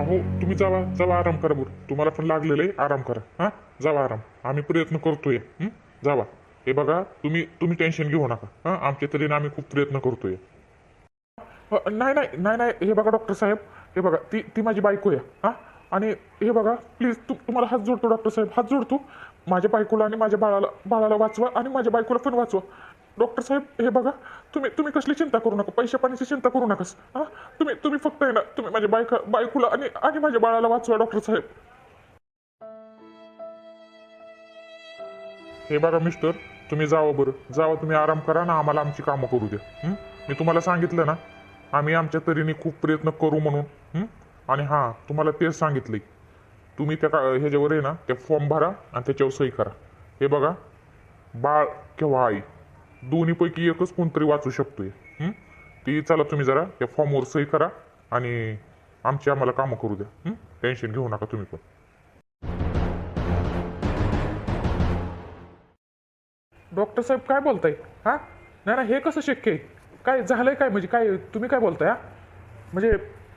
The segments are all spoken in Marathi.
अहो तुम्ही जावा जावा आराम करा बरं. तुम्हाला पण लागलेलं आहे आराम करा. हां? जावा आराम. आम्ही प्रयत्न करतोय. हं? जावा. हे बघा तुम्ही तुम्ही टेन्शन घेऊ नका. हां? आमच्या तऱ्हेने आम्ही खूप प्रयत्न करतोय. अ, नाही नाही नाही नाही. हे बघा डॉक्टर साहेब. हे बघा ती ती माझी बायको आहे. हां? आणि हे बघा प्लीज तू तुम्हाला हात जोडतो डॉक्टर साहेब. हात जोडतो. माझ्या बायकोला आणि माझ्या बाळाला बाळाला वाचवा आणि माझ्या बायकोला पण वाचवा. डॉक्टर साहेब हे बघा तुम्ही तुम्ही कसली चिंता करू नका पैशा पाण्याची चिंता करू नकास हां? तुम्ही तुम्ही फक्त आहे ना तुम्ही माझ्या बायका बायकोला आणि आणि माझ्या बाळाला वाचवा डॉक्टर साहेब. हे बघा मिस्टर तुम्ही जावं बरं. जावं तुम्ही आराम करा ना आम्हाला आमची कामं करू द्या. मी तुम्हाला सांगितलं ना आम्ही आमच्या तऱ्हेने खूप प्रयत्न करू म्हणून. आणि हां तुम्हाला तेच सांगितलंय. तुम्ही त्या का ह्याच्यावर आहे ना ते फॉर्म भरा आणि त्याच्यावर सही करा. हे बघा बाळ किंवा आई? दोन्हीपैकी एकच कोणतरी वाचू शकतोय. हं? ती चला तुम्ही जरा त्या फॉर्मवर सही करा आणि आमची आम्हाला कामं करू द्या? टेन्शन घेऊ नका तुम्ही पण. डॉक्टर साहेब काय बोलताय? हा? नाही ना हे कसं शक्य आहे? काय झालंय काय? म्हणजे काय तुम्ही काय बोलताय हा? म्हणजे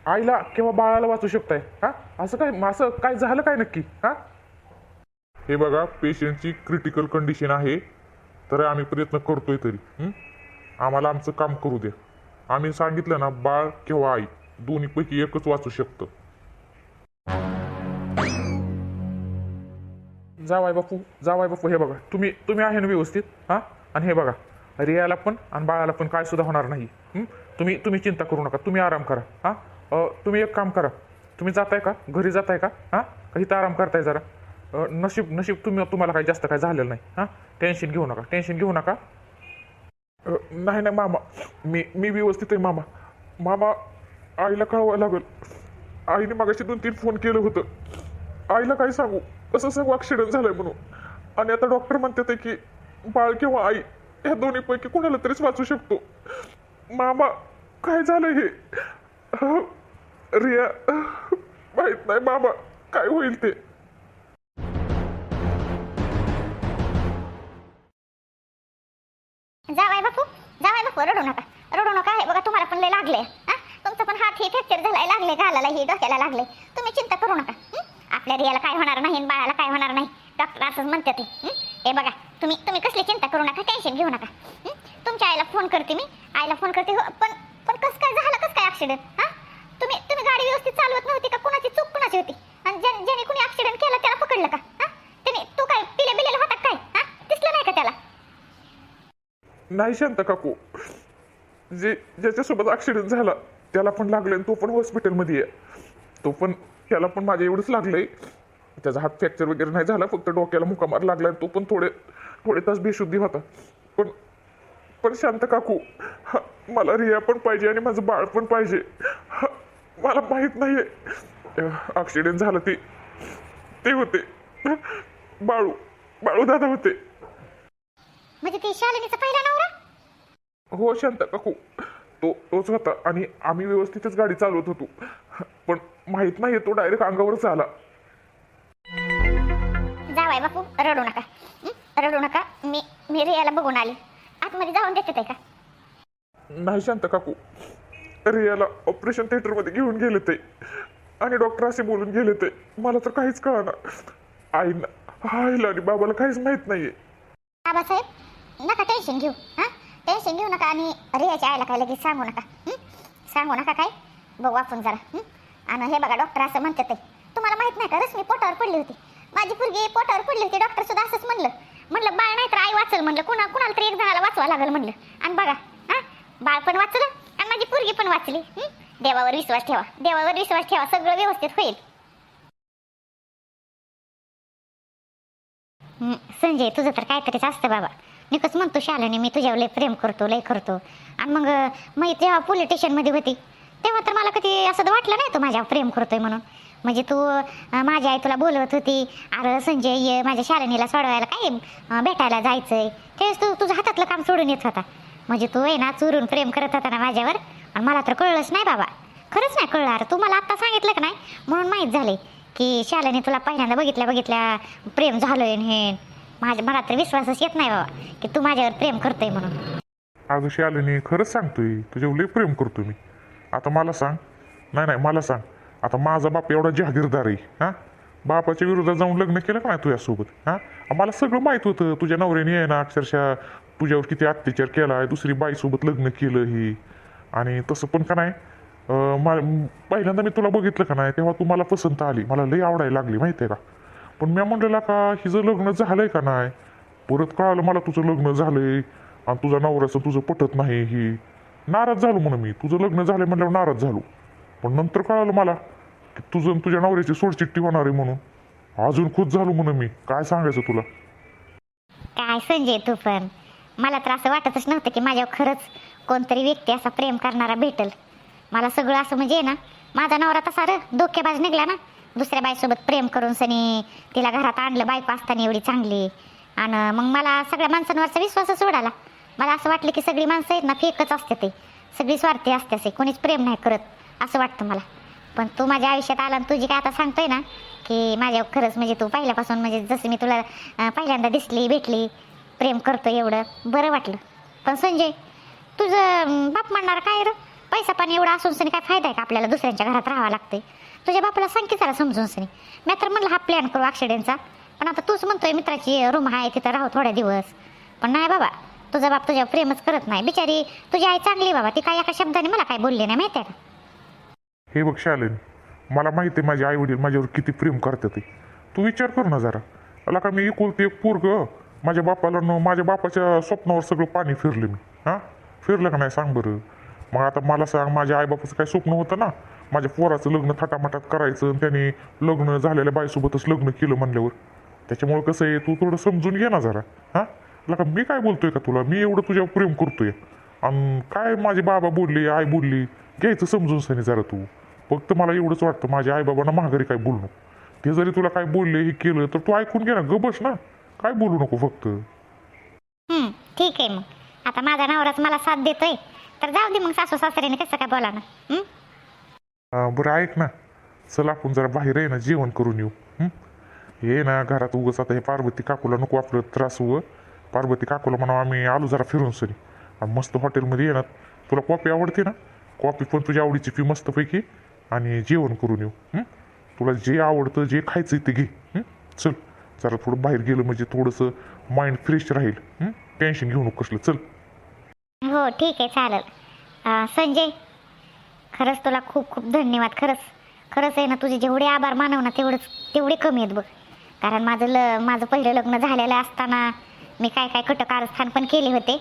आईला किंवा बाळाला वाचू शकताय हा? असं काय असं काय झालं काय नक्की हा? हे बघा पेशंटची क्रिटिकल कंडिशन आहे. तर आम्ही प्रयत्न करतोय तरी. आम्हाला आमचं काम करू द्या. आम्ही सांगितलं ना बाळ किंवा आई दोन्हीपैकी एकच वाचू शकतं. जावाय बापू जावाय बापू हे बघा तुम्ही तुम्ही आहे ना व्यवस्थित? हां? आणि हे बघा रियाला पण आणि बाळाला पण काय सुद्धा होणार नाही. तुम्ही तुम्ही चिंता करू नका तुम्ही आराम करा. हां? तुम्ही एक काम करा. तुम्ही जाताय का? घरी जाताय का? हां? इथं आराम करताय जरा? नशीब नशीब तुम्ही तुम्हाला काही जास्त काय झालेलं नाही. हां? टेन्शन घेऊ नका टेन्शन घेऊ नका. नाही नाही मामा. मी मी व्यवस्थित आहे मामा. मामा आईला कळवायला लागेल. आईने मागाशी दोन तीन फोन केलं होतं. आईला काय सांगू. असं सांगू ॲक्सिडेंट झालंय म्हणून. आणि आता डॉक्टर म्हणतात आहे की बाळ किंवा आई ह्या दोन्हीपैकी कुणाला तरीच वाचू शकतो. मामा काय झालं हे? रिया माहीत नाही मामा. काय होईल ते? लागले हा? पण हात हे फ्रॅक्चर झालाय लागले घालायला हे डोक्याला लागले. तुम्ही चिंता करू नका आपल्या रियाला काय होणार नाही बाळाला काय होणार नाही. डॉक्टर असंच म्हणतात ते हे? बघा तुम्ही तुम्ही कसली चिंता करू नका टेन्शन घेऊ नका तुमच्या आईला फोन करते मी. आईला फोन करते हो, पण पण कसं काय झालं कसं काय ॲक्सिडेंट हा? तुम्ही तुम्ही गाडी व्यवस्थित चालवत नव्हती का? कुणाची चूक कुणाची होती? आणि ज्याने ज्याने कुणी ॲक्सिडेंट केला त्याला पकडलं का? हां? त्याने तू काय पिल्या बिलेला होता काय? हा? दिसलं नाही का त्याला? नाही शांत काकू. जे ज्याच्यासोबत ॲक्सिडेंट झाला त्याला पण लागलं आणि तो पण हॉस्पिटलमध्ये आहे. तो पण त्याला पण माझ्या एवढंच लागलंय. त्याचा हात फ्रॅक्चर वगैरे नाही झाला फक्त डोक्याला मुकामार आणि तो पण थोडे थोडे तास बेशुद्धी होता. पण पण शांत काकू मला रिया पण पाहिजे आणि माझं बाळ पण पाहिजे. मला माहीत नाहीये. ॲक्सिडेंट झालं ते ते होते. बाळू बाळू दादा होते. म्हणजे ते शालिनीचा पहिला नवरा? हो शांत काकू तो तोच होता आणि आम्ही व्यवस्थितच गाडी चालवत होतो. पण माहीत नाही तो डायरेक्ट अंगावरच आला. जावाय बापू रडू नका. हं? रडू नका. मी मी रियाला बघून आले. आतमध्ये जाऊन देते का? नाही शांत काकू. रियाला ऑपरेशन थिएटरमध्ये घेऊन गेले ते. आणि डॉक्टर असे बोलून गेले ते. मला तर काहीच कळना. आईला आईला आणि बाबाला काहीच माहीत नाहीये. बाबासाहेब नका टेन्शन घेऊ. हां? टेन्शन घेऊ नका आणि रियाच्या आईला काय लगेच सांगू नका सांगू नका काय? बघू आपण जरा आणि हे बघा डॉक्टर असं म्हणतात ते. तुम्हाला माहीत नाही का रश्मी पोटावर पडली होती. माझी मुलगी पोटावर पडली होती डॉक्टर सुद्धा असंच म्हणलं. म्हणलं बाळ नाही तर आई वाचल म्हणलं. कुणा कुणाला तरी एक जणाला वाचवा लागल म्हणलं. आणि बघा हां? बाळ पण वाचलं आणि माझी पोरगी पण वाचली देवावर विश्वास ठेवा देवावर विश्वास ठेवा सगळं व्यवस्थित होईल. संजय तुझं तर काहीतरीच असतं बाबा. मी कसं म्हणतो शालेने मी तुझ्यावर लय प्रेम करतो लय करतो. आणि मग मी तेव्हा पोलीस स्टेशनमध्ये होती तेव्हा तर मला कधी असं तर वाटलं नाही तू माझ्यावर प्रेम करतोय म्हणून. म्हणजे तू माझी आई तुला बोलवत होती अरे संजय ये माझ्या शालेनीला सोडवायला काय भेटायला भेटायला जायचंय? त्यावेळेस तू तुझ्या हातातलं काम सोडून येत होता. म्हणजे तू आहे ना चुरून प्रेम करत होता ना माझ्यावर आणि मला तर कळलंच नाही बाबा. खरंच नाही कळलं. अरे तू मला आत्ता सांगितलं का नाही? म्हणून माहीत झाले की शालेने तुला पहिल्यांदा बघितल्या बघितल्या प्रेम झालंय हे. माझ्या मला तर विश्वासच येत नाही बाबा की तू माझ्यावर प्रेम करतोय म्हणून. अगं शालिनी खरंच सांगतोय तुझ्या लई प्रेम करतो मी. आता मला सांग. नाही नाही मला सांग. आता माझा बाप एवढा जहागीरदार आहे हां? बापाच्या विरोधात जाऊन लग्न केलं का नाही तुझ्यासोबत हां? मला सगळं माहीत होतं तुझ्या नवऱ्याने आहे ना अक्षरशः तुझ्यावर किती अत्याचार केला आहे दुसरी बाईसोबत लग्न केलं ही. आणि तसं पण का नाही मा- पहिल्यांदा मी तुला बघितलं का नाही तेव्हा तू मला पसंत आली. मला लई आवडायला लागली माहिती आहे का? पण मी म्हणलेला का हिचं लग्न झालंय का नाही? परत कळालं मला तुझं लग्न झालंय आणि तुझा नवऱ्याचं तुझं पटत नाही हे नाराज झालो म्हणून मी. तुझं लग्न झालंय म्हटल्यावर नाराज झालो. पण नंतर कळालं मला की तुझं तुझ्या नवऱ्याची सोडचिट्टी होणार आहे म्हणून. अजून खुश झालो म्हणून मी. काय सांगायचं तुला? काय संजय तू पण. मला तर असं वाटतच नव्हतं की माझ्यावर खरंच कोणतरी व्यक्ती असा प्रेम करणारा भेटल. मला सगळं असं म्हणजे ना माझा नवरा तसा र धोकेबाज निघला ना. दुसऱ्या बाईसोबत प्रेम करून सनी तिला घरात आणलं बायको असताना एवढी चांगली. आणि मग मला सगळ्या माणसांवरचा विश्वासच उडाला मला असं वाटलं की सगळी माणसं आहेत ना फेकच असते ते. सगळी स्वार्थी असते असे कोणीच प्रेम नाही करत असं वाटतं मला. पण तू माझ्या आयुष्यात आला आणि तुझी काय आता सांगतोय ना की माझ्या खरंच म्हणजे तू पहिल्यापासून म्हणजे जसं मी तुला पहिल्यांदा दिसली भेटली प्रेम करतो एवढं बरं वाटलं. पण संजय तुझं बाप म्हणणार काय रं? पैसा पाणी एवढा असून सनी काय फायदा आहे का? आपल्याला दुसऱ्यांच्या घरात राहावं लागतंय. तुझ्या बापाला सांग की जरा समजून सनी. मी तर म्हणलं हा प्लॅन करू ॲक्सिडेंटचा पण आता तूच म्हणतोय मित्राची रूम आहे तिथं राहू थोड्या दिवस. पण नाही बाबा तुझा बाप तुझ्या प्रेमच करत नाही. बिचारी तुझी आई चांगली आहे बाबा. ती काय एका शब्दाने मला काय बोलली नाही माहिती आहे हे बघ शालीन मला माहिती आहे माझे आई वडील माझ्यावर किती प्रेम करतात ते. तू विचार कर ना जरा. अला का मी एकुलती एक पोरग माझ्या बापाला न माझ्या बापाच्या स्वप्नावर सगळं पाणी फिरलं मी. हां? फिरलं का नाही सांग बरं? मग आता मला सांग माझ्या आईबापाचं काय स्वप्न होतं ना? माझ्या पोराचं लग्न थाटामाटात करायचं आणि त्याने लग्न झालेल्या बाईसोबतच लग्न केलं म्हणल्यावर. त्याच्यामुळं कसं आहे तू थोडं समजून घे ना जरा. हां? तुला मी काय बोलतोय का तुला? मी एवढं तुझ्यावर प्रेम करतोय. आणि काय माझे बाबा बोलले आई बोलली घ्यायचं समजून सनी जरा तू. फक्त मला एवढंच वाटतं माझ्या आईबाबांना माघारी काय बोलणं ते जरी तुला काय बोलले हे केलं तर तू ऐकून घे ना ग बस ना. काय बोलू नको फक्त. ठीक आहे मग. आता माझा नवराच मला साथ देतोय. तर जाऊ दे मग सासू सासऱ्याने कसं काय बोला ना अं, बरं ऐक ना. चल आपण जरा बाहेर आहे ना जेवण करून येऊ. हं? हे ना घरात उगच आता हे पार्वती काकूला नको आपलं त्रास हुवं पार्वती काकूला म्हणा आम्ही आलो जरा फिरून सरी. आणि मस्त हॉटेलमध्ये ये ना. तुला कॉफी आवडते ना? कॉफी पण तुझ्या आवडीची पी मस्तपैकी. आणि जेवण करून येऊ हं? तुला जे आवडतं जे खायचं ते घे हं? चल जरा थोडं बाहेर गेलं म्हणजे थोडंसं माइंड फ्रेश राहील टेन्शन घेऊ नको कसलं चल. हो ठीक आहे चालेल. अं, संजय खरंच तुला खूप खूप धन्यवाद. खरंच खरंच आहे ना तुझे जेवढे आभार मानव ना तेवढंच तेवढे कमी आहेत बघ. कारण माझं ल माझं पहिलं लग्न झालेलं असताना मी काय काय कटकारस्थान पण केले होते.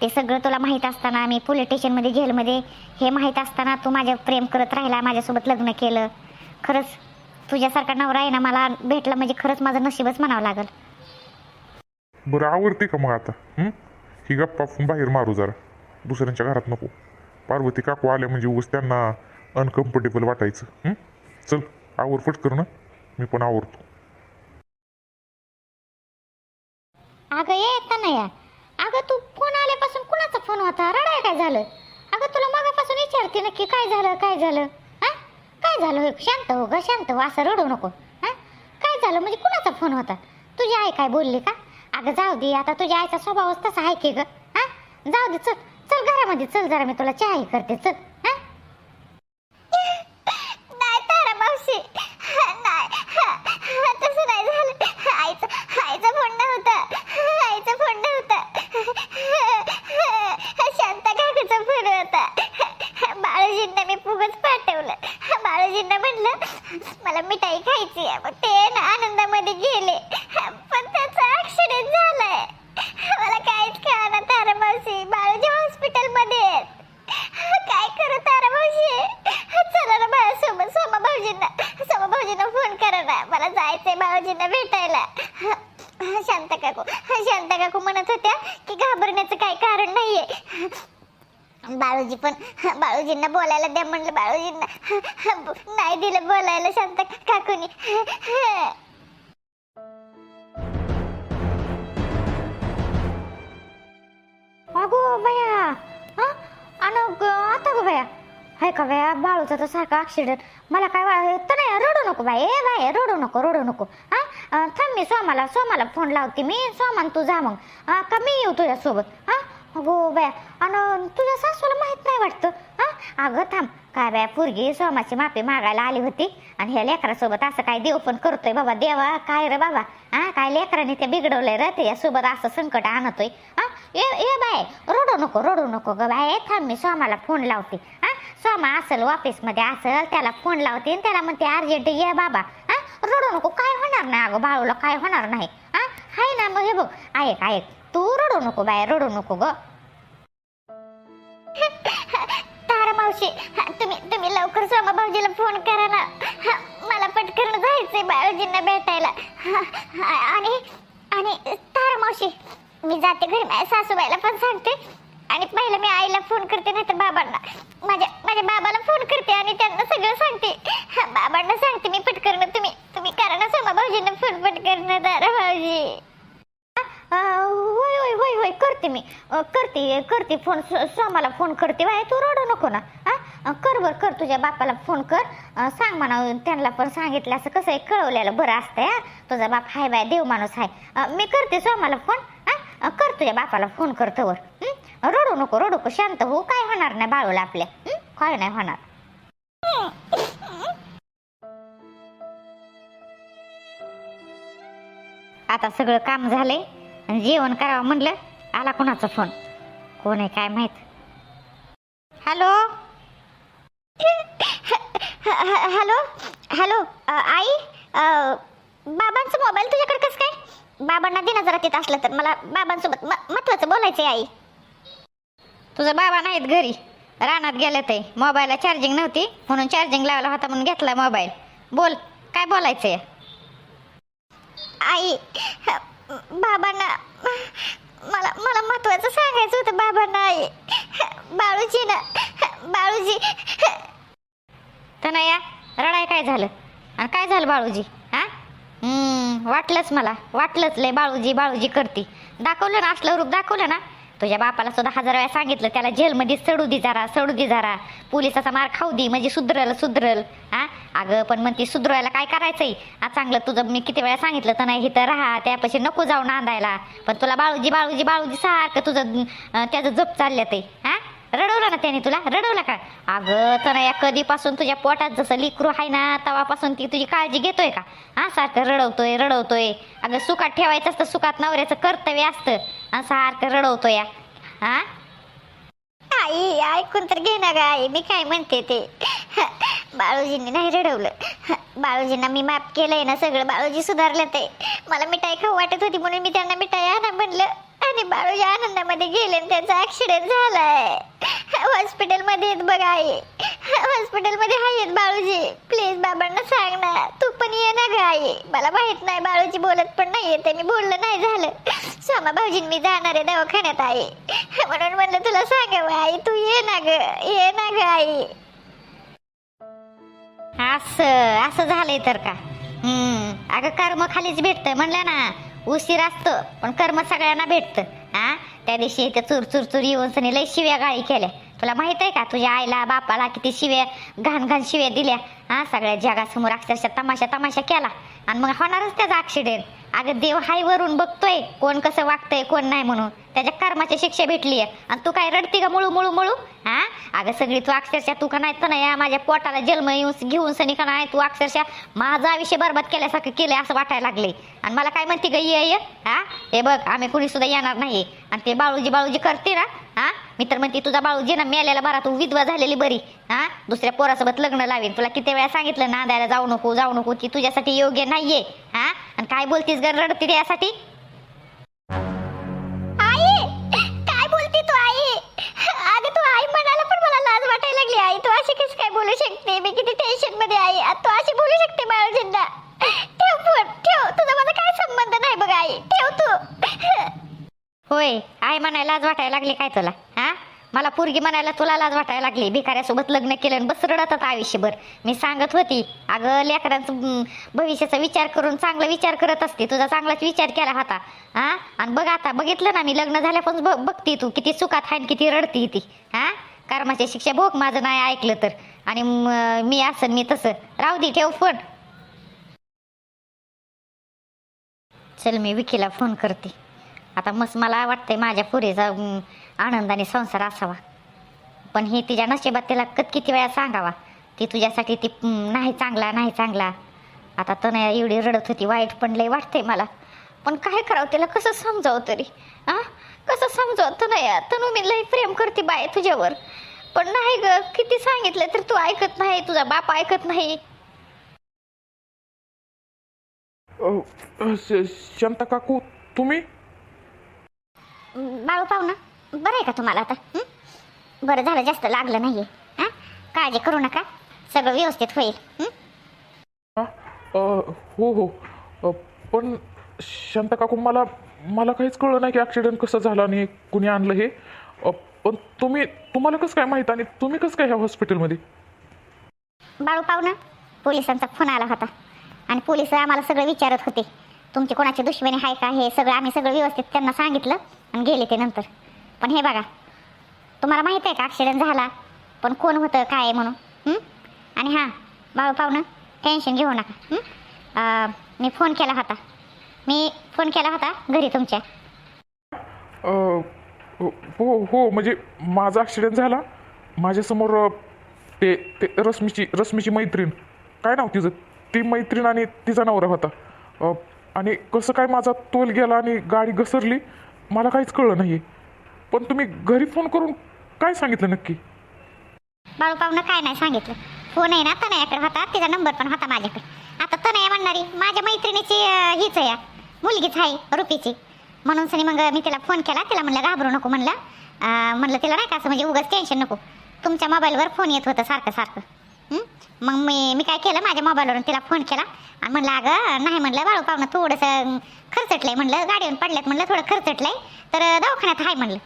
ते सगळं तुला माहीत असताना मी पोलीस स्टेशनमध्ये जेलमध्ये हे माहीत असताना तू माझ्या प्रेम करत राहिला माझ्यासोबत लग्न केलं. खरंच तुझ्यासारखा नवरा आहे ना मला भेटला म्हणजे खरंच माझं नशीबच म्हणावं लागेल. बरं आवडते का मग आता? हं? ही गप्पा बाहेर मारू जरा. दुसऱ्यांच्या घरात नको. पार्वती काकू आल्या म्हणजे उगाच त्यांना अनकम्फर्टेबल वाटायचं. चल आवर पटकर ना मी पण आवरतो. अगं ये या अगं तू फोन आल्यापासून कुणाचा फोन होता? रडाय काय झालं? अगं तुला मगापासून विचारते नक्की काय झालं काय झालं? हां? काय झालं? शांत हो ग शांत हो असं रडू नको. हां? काय झालं? म्हणजे कुणाचा फोन होता? तुझी आई काय बोलली का? अगं जाऊ दे आता तुझ्या आईचा स्वभावच तसा आहे की ग. हा? जाऊ दे चल. चल घरामध्ये चल जरा मी तुला चहा करते चल हा नाही तारा मावशी नाही तसं नाही झालं आईचं आईचा फोन नव्हता आईचा फोन नव्हता शांता काकूचा फोन होता बाळूजींना मी फुगच पाठवलं बाळूजींना म्हणलं मला मिठाई खायची आहे मग ते ना आनंदामध्ये गेले पण त्याचा ऍक्सिडेंट झालाय मला काहीच कळणार तारा मावशी बाळूजी हॉस्पिटलमध्ये आहेत काय करू तारा भाऊजी चला ना माझ्यासोबत सोमा भाऊजींना सोमा भाऊजींना फोन करा ना मला जायचंय भाऊजींना भेटायला शांत काकू शांत काकू म्हणत होत्या की घाबरण्याचं काही कारण नाहीये बाळूजी पण बाळूजींना बोलायला द्या म्हणलं बाळूजींना नाही दिलं बोलायला शांत काकूनी. अगो बया हा? आता गो बया हाय का बया बाळूचा तर सारखा ॲक्सिडेंट मला काय वाटतं तर नाही रडू नको बाई. ए बाय रडू नको रडू नको. हा? थांब मी सोमाला सोमाला फोन लावते मी. सोमान तू जा मग. का मी येऊ तुझ्यासोबत? हा हो, अगो बया आणि तुझ्या सासूला माहीत नाही वाटतं हा? अगं थांब. काय बाय पोरगी सोमाची माफी मागायला आली होती आणि ह्या लेकरासोबत असं काय देव पण करतोय बाबा देवा काय रे बाबा? हा काय लेकराने ते बिघडवलंय रे ते यासोबत असं संकट आणतोय हा? ये ये बाय रडू नको रडू नको ग बाय थांब मी सोमाला फोन लावते हा? सोमा असेल ऑफिसमध्ये असेल त्याला फोन लावते आणि त्याला म्हणते अर्जंट ये बाबा. हा? रडू नको काय होणार नाही अगं बाळूला काय होणार नाही हा? आहे ना मग हे बघ. ऐक ऐक. तू रडू नको बाय रडू नको ग तारा मावशी तुम्ही तुम्ही लवकर सोमा भाऊजीला फोन करा ना मला पटकन जायचंय बाळूजींना भेटायला आणि आणि तारा मावशी मी जाते घरी माझ्या सासूबाईला पण सांगते आणि पहिलं मी आईला फोन करते नाही तर बाबांना माझ्या माझ्या बाबाला फोन करते आणि त्यांना सगळं सांगते हा, बाबांना सांगते मी पटकन तुम्ही तुम्ही करा ना सोमा भाऊजींना फोन पटकन तारा भाऊजी होय होय होय करते मी. अ, करते करते फोन सोमाला फोन करते. बाय तू रडू नको ना. हा? अ, कर बर कर तुझ्या बापाला फोन कर. अ, सांग म्हणा त्यांना पण सांगितलं असं कसं आहे कळवलेलं बरं असतंय हा? तुझा बाप हाय बाय देव माणूस आहे अ, मी करते सोमाला फोन हा? अ, कर तुझ्या बापाला फोन करतो वर हं? रडू नको रडू नको शांत हो. काय होणार नाही बाळूला आपल्या. हं? काय नाही होणार. आता सगळं काम झालंय. आणि जेवण करावं म्हणलं आला कोणाचा फोन कोण आहे काय माहीत? हॅलो हॅलो हॅलो आई? बाबांचं बाबांचा मोबाईल तुझ्याकडे कसं काय? बाबांना दिना जरा तिथं असलं तर. मला बाबांसोबत म- महत्वाचं बोलायचं आहे आई. तुझं बाबा नाहीत घरी. रानात गेले ते. मोबाईलला चार्जिंग नव्हती म्हणून चार्जिंग लावला होता म्हणून घेतला मोबाईल बोल काय बोलायचंय? आई बाबांना मला मला महत्वाचं सांगायचं होतं बाबांना. बाळूजी ना बाळूजी. तनया रडाय काय झालं? आणि काय झालं बाळूजी? हा? वाटलंच मला वाटलंच लय बाळूजी बाळूजी करते. दाखवलं ना असलं रूप दाखवलं ना तुझ्या बापाला सुद्धा हजार वेळा सांगितलं त्याला जेलमध्ये सडू दे जरा सडू दे जरा. पोलिसाचा मार खाऊ दे म्हणजे सुधरल सुधरल. हा? अगं पण म्हणते सुधरवायला काय करायचंय? आ चांगलं तुझं मी किती वेळा सांगितलं तर नाही इथं राहा त्यापाशी नको जाऊ नांदायला. पण तुला बाळूजी बाळूजी बाळूजी सारखं तुझं त्याचं जप चाललं ते. हा? रडवलं ना त्याने तुला? रडवलं का? अगं तनया या कधीपासून तुझ्या पोटात जसं लिकरू आहे ना तवापासून ती तुझी काळजी घेतोय का? हा सारखं रडवतोय रडवतोय. अगं सुखात ठेवायचं असतं सुखात नवऱ्याचं कर्तव्य असतं. सारखं रडवतो या हा? आई ऐकून तर घे ना ग आई मी काय म्हणते ते. बाळूजींनी नाही रडवलं. बाळूजींना मी माफ केलंय ना सगळं बाळूजी सुधारलं ते. मला मिठाई खाऊ वाटत होती म्हणून मी त्यांना मिठाई आणा म्हणलं. आणि बाळूजी आनंदामध्ये गेले आणि त्यांचा ऍक्सिडेंट झालाय. हॉस्पिटलमध्ये आहेत बघ आई. हॉस्पिटलमध्ये आहेत बाळूजी. प्लीज बाबांना सांग ना. तू पण ये ना ग आई. मला माहीत नाही बाळूजी बोलत पण नाहीये. मी बोललं नाही झालं. सोमा भाऊजीन मी जाणार आहे दवाखान्यात आई. म्हणून म्हणलं तुला सांगावं आई तू ये ना ग ये ना ग आई. असं असं झालंय तर का? हम्म अगं कर्म खालीच भेटतं म्हणलं ना. उशीर असतं पण कर्म सगळ्यांना भेटतं हा? त्या दिवशी इथं चूर चूर चूर येऊन सनी लय शिव्या गाळी केल्या. तुला माहीत आहे का तुझ्या आईला बापाला किती शिव्या घाण घाण शिव्या दिल्या? हा सगळ्या जगासमोर अक्षरशः तमाशा तमाशा केला. आणि मग होणारच त्याचा ॲक्सिडेंट अगं देव हाय वरून बघतोय कोण कसं वागतंय कोण नाही म्हणून. त्याच्या कर्माची शिक्षा भेटली आहे आणि तू काय रडती का मुळू मुळू मुळू? हा? अगं सगळी तू अक्षरशः तू का नाही तर नाही माझ्या पोटाला जन्म येऊन घेऊन सनी का नाही तू अक्षरशः माझं आयुष्य बरबाद केल्यासारखं केलंय असं वाटायला लागले. आणि मला काय म्हणते ग ये ये. हा? हे बघ आम्ही कुणी सुद्धा येणार नाही आणि ते बाळूजी बाळूजी करते ना? हा? मी तर म्हणते तुझा बाळूजी ना मेलेला बरा तू विधवा झालेली बरी. हा? दुसऱ्या पोरासोबत लग्न लावीन. तुला किती वेळा सांगितलं ना द्यायला जाऊ नको जाऊ नको ती तुझ्यासाठी योग्य नाहीये. हा? आणि काय बोलतीस रडती त्यासाठी आई! काय बोलती तू आई? अगं तू आई म्हणाला पण मला लाज वाटायला लागली आई. तू अशी कशी काय बोलू शकते? मी किती टेन्शनमध्ये आई तू अशी बोलू शकते बाळूजींना. ठेव फोन ठेव. तुझा माझा काय संबंध नाही बघ आई. ठेव तू. होय आई म्हणायला लाज वाटायला लागली काय तुला? मला पोरगी म्हणायला तुला लाज वाटायला लागली. भिकाऱ्यासोबत लग्न केलं बस बस रडतात आयुष्यभर. मी सांगत होती अगं लेकरांचं भविष्याचा विचार करून चांगला विचार करत असते. तुझा चांगलाच विचार केला होता. हा? आणि बघ आता बघितलं ना मी लग्न झाल्यापासून बघ बघती तू किती सुखात हाय किती रडती ती. हा? कर्माची शिक्षा भोग माझं नाही ऐकलं तर. आणि मी असं मी तसं. राहू दे ठेव फोन. चल मी विकीला फोन करते. आता मस्त मला वाटतंय माझ्या पुरीचा आनंदाने संसार असावा. पण हे तिच्या नशिबात तिला कत किती वेळा सांगावा? ती तुझ्यासाठी ती नाही चांगला नाही चांगला. आता तनया एवढी रडत होती वाईट पण लय वाटते मला. पण काय करावं तिला? कसं समजावं तरी? आ? कसं समजावं? तनया तनु मी लय प्रेम करते बाय तुझ्यावर. पण नाही ग किती सांगितलं तर तू ऐकत नाही तुझा बाप ऐकत नाही. शांता काकू तुम्ही? बाळू पाहू बरं आहे का तुम्हाला आता हं? बरं झालं जास्त लागलं नाहीये. हां? काळजी करू नका. सगळं व्यवस्थित होईल. हं? हा? अ, हो हो. अ, पण शांता काकू मला मला काहीच कळलं नाही की ॲक्सिडेंट कसं झालं आणि कुणी आणलं हे. अ, पण तुम्ही तुम्हाला कसं काय माहीत आणि तुम्ही कसं काय ह्या हॉस्पिटलमध्ये बाळू पाहू पोलिसांचा फोन आला होता. आणि पोलीस आम्हाला सगळं विचारत होते. तुमची कोणाची दुश्मनी आहे का? हे सगळं आम्ही सगळं व्यवस्थित त्यांना सांगितलं आणि गेले ते नंतर. पण हे बघा तुम्हाला माहीत आहे का ॲक्सिडेंट झाला पण कोण होतं काय आहे म्हणून? आणि हां बाळू पाहुणं टेन्शन घेऊ नका. मी फोन केला होता. मी फोन केला होता घरी तुमच्या. हो, हो हो म्हणजे माझा ॲक्सिडेंट झाला. माझ्यासमोर ते ते रश्मीची रश्मीची मैत्रीण. काय नाव तिचं? ती मैत्रीण आणि तिचा नवरा होता. आणि कसं काय माझा तोल गेला आणि गाडी घसरली मला काहीच कळलं नाही पण तुम्ही घरी फोन करून काय सांगितलं नक्की? बाळू पाहुणं काय नाही सांगितलं. फोन आहे ना तनयाकडे होता तिचा नंबर पण होता माझ्याकडे. आता तनया म्हणणारी माझ्या मैत्रिणीची अं, हीच आहे मुलगीच आहे रुपीची. म्हणून सनी मग मी तिला फोन केला तिला म्हणलं घाबरू नको म्हणलं. अं, म्हणलं तिला नाही का असं म्हणजे उगाच टेन्शन नको. तुमच्या मोबाईलवर फोन येत होतं सारखं सारखं. हं? मग मी मी काय केलं माझ्या मोबाईलवरून तिला फोन केला. आणि म्हणलं अगं नाही म्हणलं बाळू पाहुणं थोडंसं खर्चटलंय. म्हणलं गाडीवर पडल्यात म्हणलं थोडं खर्चटलंय. तर दवाखान्यात आहे म्हणलं.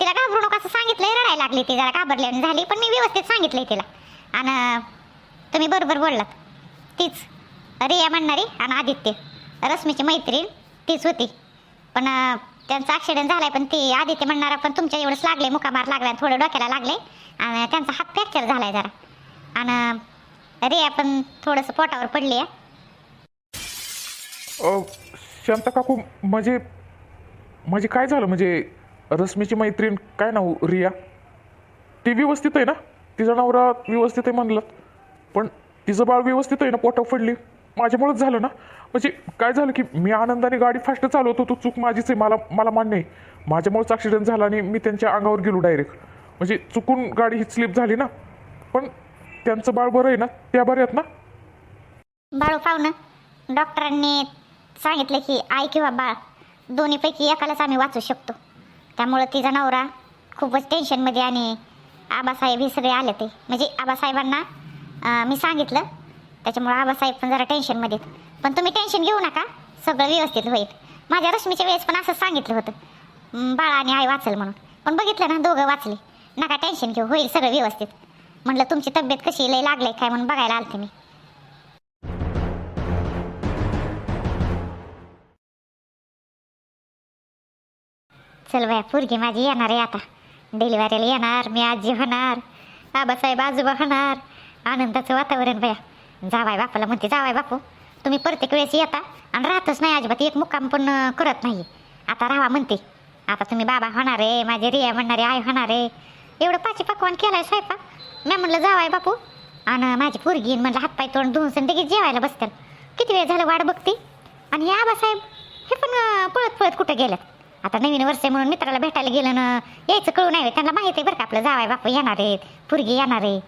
तिला घाबरू नका असं सांगितलंय रडायला लागली ती जरा घाबरल्याने झाली. पण मी व्यवस्थित सांगितलंय तिला. आणि तुम्ही बरोबर बोललात. तीच. रिया म्हणणारी आणि आदित्य. रश्मीची मैत्रीण तीच होती. पण त्यांचा ॲक्सिडेंट झालाय पण ती आदित्य म्हणणारा पण तुमच्या एवढंच लागले मुकामार लागला थोडं डोक्याला लागले आणि त्यांचा हात फ्रॅक्चर झालाय जरा. आणि रिया पण थोडंसं पोटावर पडली आहे शांता काकू म्हणजे म्हणजे काय झालं? म्हणजे रश्मीची मैत्रीण काय नाव? रिया. ती व्यवस्थित आहे ना? तिचा नवरा व्यवस्थित आहे म्हणलं. पण तिचं बाळ व्यवस्थित आहे ना? पोटात पडली. माझ्यामुळेच झालं ना? म्हणजे काय झालं की मी आनंदाने गाडी फास्ट चालवत होतो. चूक माझीच आहे. मला मला मान्य आहे. माझ्यामुळेच ॲक्सिडेंट झाला आणि मी त्यांच्या अंगावर गेलो डायरेक्ट म्हणजे चुकून गाडी ही स्लिप झाली ना? पण त्यांचं बाळ बरं आहे ना? त्या बऱ्या आहेत ना? बाळू पाहुणं डॉक्टरांनी सांगितलं की आई किंवा बाळ दोन्हीपैकी एकालाच आम्ही वाचू शकतो. त्यामुळं तिचा नवरा खूपच टेन्शनमध्ये आणि आबासाहेब हे सगळे आले ते. म्हणजे आबासाहेबांना मी सांगितलं. त्याच्यामुळं आबासाहेब पण जरा टेन्शनमध्ये आहेत. पण तुम्ही टेन्शन घेऊ नका. सगळं व्यवस्थित होईल. माझ्या रश्मीच्या वेळेस पण असं सांगितलं होतं. बाळा आणि आई वाचल म्हणून. पण बघितलं ना दोघं वाचले. नका टेन्शन घेऊ. होईल सगळं व्यवस्थित. म्हटलं तुमची तब्येत कशी? लय लागले काय? म्हणून बघायला आलते मी. चल बाया पोरगी माझी येणार आहे आता. डिलिव्हरीला येणार मी आजी होणार आबासाहेब आजोबा होणार आनंदाचं वातावरण बया. जावाय बापाला म्हणते जावाय बापू तुम्ही प्रत्येक वेळेस येता आणि राहतच नाही अजिबात एक मुक्काम पण करत नाही. आता राहा म्हणते आता तुम्ही बाबा होणार आहे माझे रिया म्हणणारे आई होणार आहे. एवढं पाची पकवान केलाय स्वयंपाक. मी म्हणलं जावाय बापू. आणि माझी पोरगी म्हणलं हातपाय तोंड धुवून संध्याकी जेवायला बसतील किती वेळ झालं वाट बघते? आणि हे आबासाहेब हे पण पळत पळत कुठं गेल्यात आता नवीन वर्ष आहे म्हणून मित्राला भेटायला गेलं ना यायचं कळू नाही त्यांना माहिती आहे बरं का आपलं जावाय बापू येणार आहेत पुरगी येणार आहे.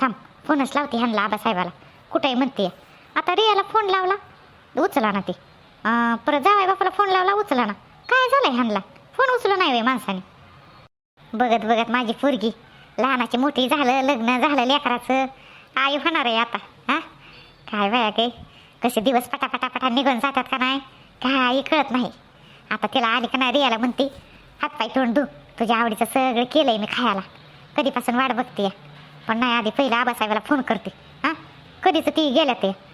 थांब फोनच लावते ह्यांना आबासाहेबाला. कुठे म्हणते. आता रियाला फोन लावला उचला ना ते. परत जावाय बापाला फोन लावला उचला ना. काय झालंय ह्यांना? फोन उचलला नाही वे माणसाने. बघत बघत माझी पोरगी लहानाची मोठी झालं लग्न झालं लेकराचं. आई होणार आहे आता हा? काय बाया काय कसे दिवस पटापटापटा निघून जातात का नाही? काही कळत नाही. आता तिला आली का नाही रियाला म्हणते. हातपाय तोंड धू. तुझ्या आवडीचं सगळं केलंय मी खायला. कधीपासून वाट बघते पण नाही आधी पहिलं आबासाहेबाला फोन करते. हां? कधीच ती गेल्या ते?